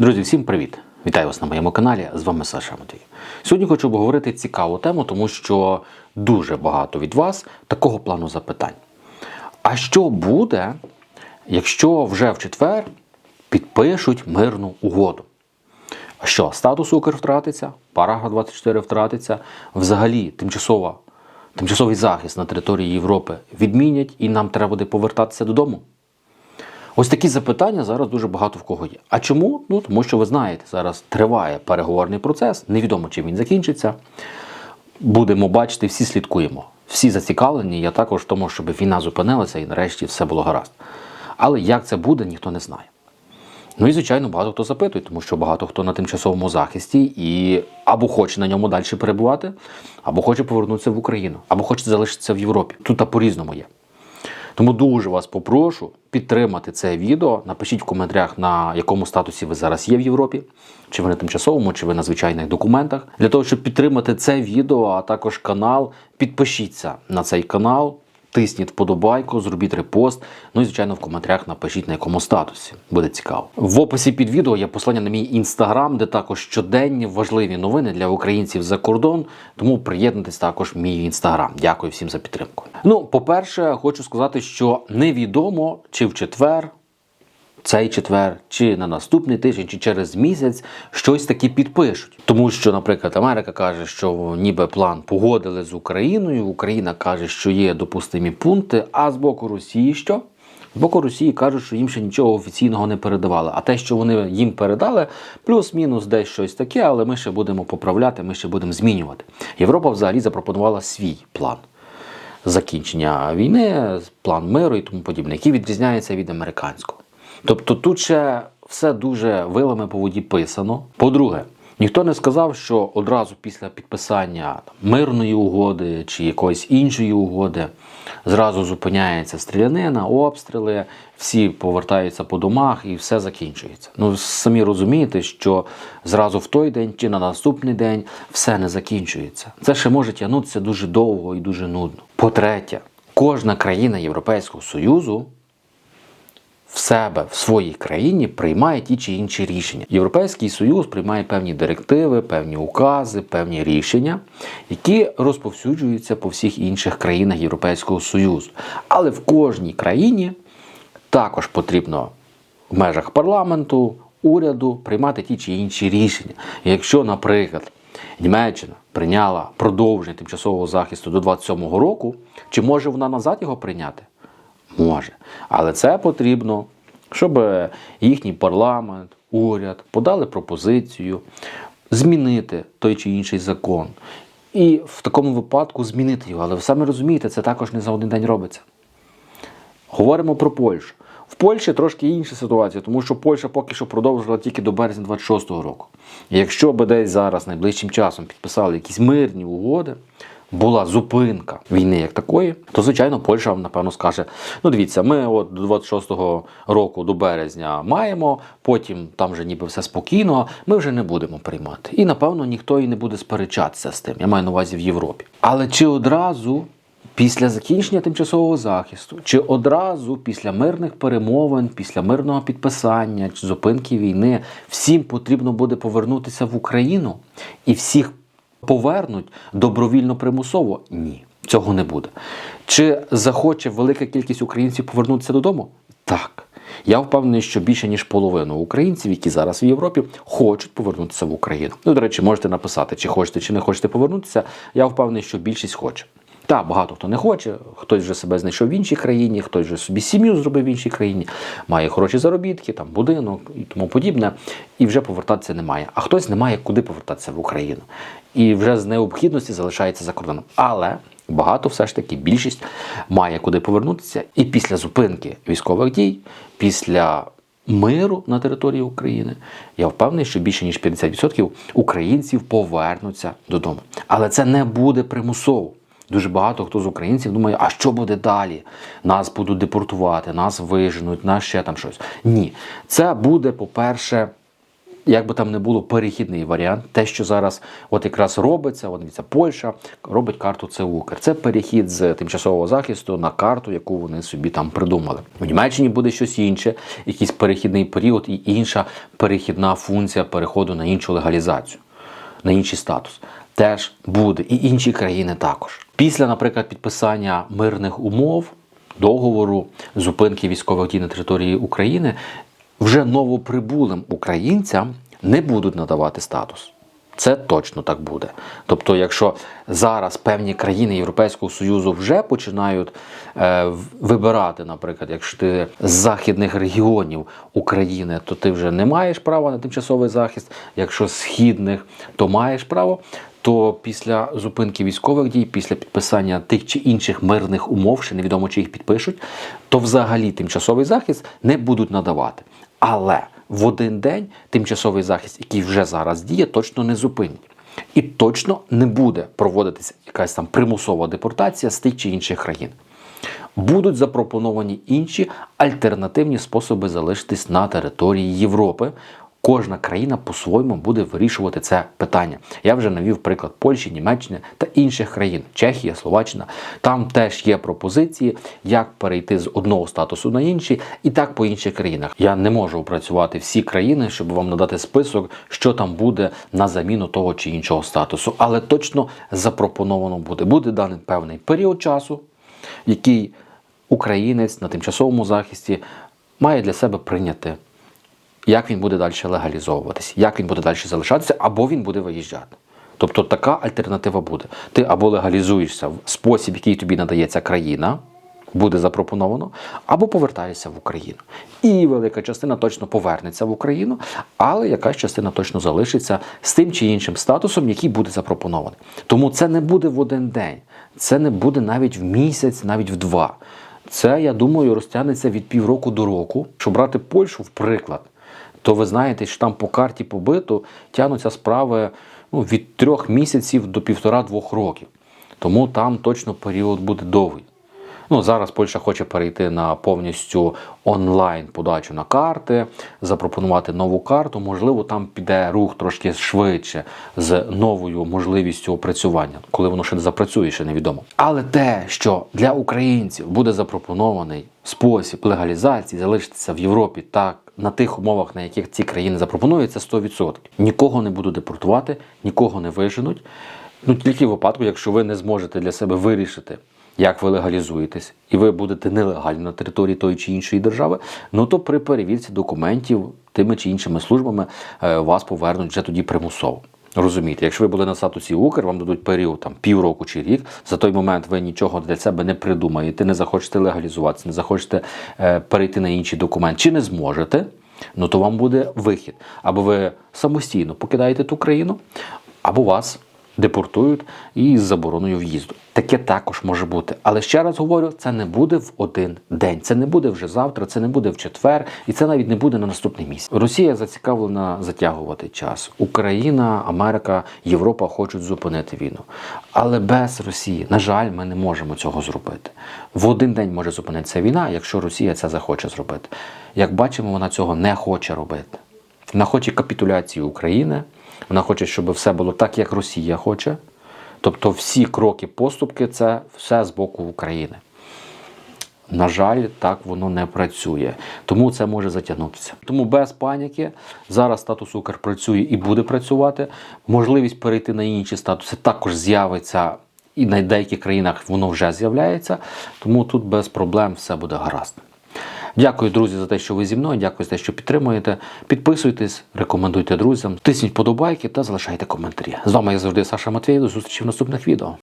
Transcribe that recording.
Друзі, всім привіт! Вітаю вас на моєму каналі. З вами Саша Матвій. Сьогодні хочу обговорити цікаву тему, тому що дуже багато від вас такого плану запитань. А що буде, якщо вже в четвер підпишуть мирну угоду? Що статус Укр втратиться, параграф 24 втратиться, взагалі тимчасова, тимчасовий захист на території Європи відмінять і нам треба буде повертатися додому? Ось такі запитання зараз дуже багато в кого є. А чому? Ну тому що ви знаєте, зараз триває переговорний процес, невідомо чим він закінчиться. Будемо бачити, всі слідкуємо. Всі зацікавлені, я також в тому, щоб війна зупинилася і нарешті все було гаразд. Але як це буде, ніхто не знає. Ну і звичайно, багато хто запитує, тому що багато хто на тимчасовому захисті і або хоче на ньому далі перебувати, або хоче повернутися в Україну, або хоче залишитися в Європі. Тут по-різному є. Тому дуже вас попрошу підтримати це відео. Напишіть в коментарях, на якому статусі ви зараз є в Європі, чи ви на тимчасовому, чи ви на звичайних документах. Для того, щоб підтримати це відео, а також канал, підпишіться на цей канал, тисніть вподобайку, зробіть репост. Ну і звичайно в коментарях напишіть на якому статусі. Буде цікаво. В описі під відео є послання на мій інстаграм, де також щоденні важливі новини для українців за кордон. Тому приєднуйтесь також в мій інстаграм. Дякую всім за підтримку. Ну, по-перше, хочу сказати, що невідомо чи в четвер. Цей четвер, чи на наступний тиждень, чи через місяць щось таки підпишуть. Тому що, наприклад, Америка каже, що ніби план погодили з Україною. Україна каже, що є допустимі пункти. А з боку Росії що? З боку Росії кажуть, що їм ще нічого офіційного не передавали. А те, що вони їм передали, плюс-мінус десь щось таке, але ми ще будемо поправляти, ми ще будемо змінювати. Європа взагалі запропонувала свій план закінчення війни, план миру і тому подібне, який відрізняється від американського. Тобто тут ще все дуже вилами по воді писано. По-друге, ніхто не сказав, що одразу після підписання мирної угоди чи якоїсь іншої угоди зразу зупиняється стрілянина, обстріли, всі повертаються по домах і все закінчується. Ну, самі розумієте, що зразу в той день чи на наступний день все не закінчується. Це ще може тягнутися дуже довго і дуже нудно. По-третє, кожна країна Європейського Союзу в себе в своїй країні приймає ті чи інші рішення. Європейський Союз приймає певні директиви, певні укази, певні рішення, які розповсюджуються по всіх інших країнах Європейського Союзу. Але в кожній країні також потрібно в межах парламенту, уряду приймати ті чи інші рішення. Якщо, наприклад, Німеччина прийняла продовження тимчасового захисту до 27-го року, чи може вона назад його прийняти? Може. Але це потрібно, щоб їхній парламент, уряд подали пропозицію змінити той чи інший закон. І в такому випадку змінити його. Але ви самі розумієте, це також не за один день робиться. Говоримо про Польщу. В Польщі трошки інша ситуація, тому що Польща поки що продовжила тільки до березня 26-го року. І якщо би десь зараз найближчим часом підписали якісь мирні угоди, була зупинка війни як такої, то звичайно Польща вам напевно скаже: ну дивіться, ми от до 26-го року до березня маємо, потім там вже ніби все спокійно, ми вже не будемо приймати. І напевно ніхто і не буде сперечатися з тим. Я маю на увазі в Європі. Але чи одразу Після закінчення тимчасового захисту, чи одразу після мирних перемовин, після мирного підписання чи зупинки війни, всім потрібно буде повернутися в Україну і всіх повернуть добровільно примусово? Ні, цього не буде. Чи захоче велика кількість українців повернутися додому? Так. Я впевнений, що більше ніж половину українців, які зараз в Європі, хочуть повернутися в Україну. Ну, до речі, можете написати, чи хочете, чи не хочете повернутися. Я впевнений, що більшість хоче. Так, багато хто не хоче, хтось вже себе знайшов в іншій країні, хтось вже собі сім'ю зробив в іншій країні, має хороші заробітки, там будинок і тому подібне, і вже повертатися немає. А хтось не має куди повертатися в Україну. І вже з необхідності залишається за кордоном. Але багато все ж таки більшість має куди повернутися. І після зупинки військових дій, після миру на території України, я впевнений, що більше ніж 50% українців повернуться додому. Але це не буде примусово. Дуже багато хто з українців думає, а що буде далі? Нас будуть депортувати, нас виженуть, нас ще там щось. Ні, це буде, по-перше, як би там не було перехідний варіант, те, що зараз от якраз робиться, от дивіться, Польща робить карту це Укр. Це перехід з тимчасового захисту на карту, яку вони собі там придумали. У Німеччині буде щось інше, якийсь перехідний період і інша перехідна функція переходу на іншу легалізацію, на інший статус. Теж буде, і інші країни також. Після, наприклад, підписання мирних умов, договору зупинки військових дій на території України, вже новоприбулим українцям не будуть надавати статус. Це точно так буде. Тобто, якщо зараз певні країни Європейського Союзу вже починають е, вибирати, наприклад, якщо ти з західних регіонів України, то ти вже не маєш права на тимчасовий захист. Якщо з східних, то маєш право. То після зупинки військових дій, після підписання тих чи інших мирних умов, ще невідомо чи їх підпишуть, то взагалі тимчасовий захист не будуть надавати. Але в один день тимчасовий захист, який вже зараз діє, точно не зупинять. І точно не буде проводитися якась там примусова депортація з тих чи інших країн. Будуть запропоновані інші альтернативні способи залишитись на території Європи. Кожна країна по-своєму буде вирішувати це питання. Я вже навів приклад Польщі, Німеччини та інших країн Чехія, Словаччина. Там теж є пропозиції, як перейти з одного статусу на інший, і так по інших країнах. Я не можу опрацювати всі країни, щоб вам надати список, що там буде на заміну того чи іншого статусу. Але точно запропоновано буде. Буде даний певний період часу, який українець на тимчасовому захисті має для себе прийняти як він буде далі легалізовуватись, як він буде далі залишатися, або він буде виїжджати. Тобто така альтернатива буде. Ти або легалізуєшся в спосіб, який тобі надається країна, буде запропоновано, або повертаєшся в Україну. І велика частина точно повернеться в Україну, але якась частина точно залишиться з тим чи іншим статусом, який буде запропонований. Тому це не буде в один день, це не буде навіть в місяць, навіть в два. Це, я думаю, розтягнеться від півроку до року. Щоб брати Польщу, в приклад, то ви знаєте, що там по карті побиту тягнуться справи ну, від трьох місяців до півтора-двох років. Тому там точно період буде довгий. Ну, зараз Польща хоче перейти на повністю онлайн подачу на карти, запропонувати нову карту. Можливо, там піде рух трошки швидше з новою можливістю опрацювання, коли воно ще не запрацює, ще невідомо. Але те, що для українців буде запропонований спосіб легалізації, залишитися в Європі так на тих умовах, на яких ці країни запропонують, це 100%. Нікого не будуть депортувати, нікого не виженуть. Ну тільки в випадку, якщо ви не зможете для себе вирішити, як ви легалізуєтесь, і ви будете нелегально на території тої чи іншої держави, ну то при перевірці документів тими чи іншими службами е, вас повернуть вже тоді примусово. Розумієте, якщо ви були на статусі Укр, вам дадуть період там півроку чи рік. За той момент ви нічого для себе не придумаєте, не захочете легалізуватися, не захочете е, перейти на інший документ, чи не зможете, ну то вам буде вихід. Або ви самостійно покидаєте ту країну, або вас депортують і з забороною в'їзду. Таке також може бути. Але ще раз говорю, це не буде в один день. Це не буде вже завтра, це не буде в четвер, і це навіть не буде на наступний місяць. Росія зацікавлена затягувати час. Україна, Америка, Європа хочуть зупинити війну. Але без Росії, на жаль, ми не можемо цього зробити. В один день може зупинитися війна, якщо Росія це захоче зробити. Як бачимо, вона цього не хоче робити. Вона хоче капітуляції України. Вона хоче, щоб все було так, як Росія хоче. Тобто всі кроки поступки це все з боку України. На жаль, так воно не працює. Тому це може затягнутися. Тому без паніки зараз статус Укр працює і буде працювати. Можливість перейти на інші статуси також з'явиться. І на деяких країнах воно вже з'являється. Тому тут без проблем все буде гаразд. Дякую, друзі, за те, що ви зі мною. Дякую за те, що підтримуєте. Підписуйтесь, рекомендуйте друзям, тисніть подобайки та залишайте коментарі. З вами я завжди Саша Матвій. До зустрічі в наступних відео.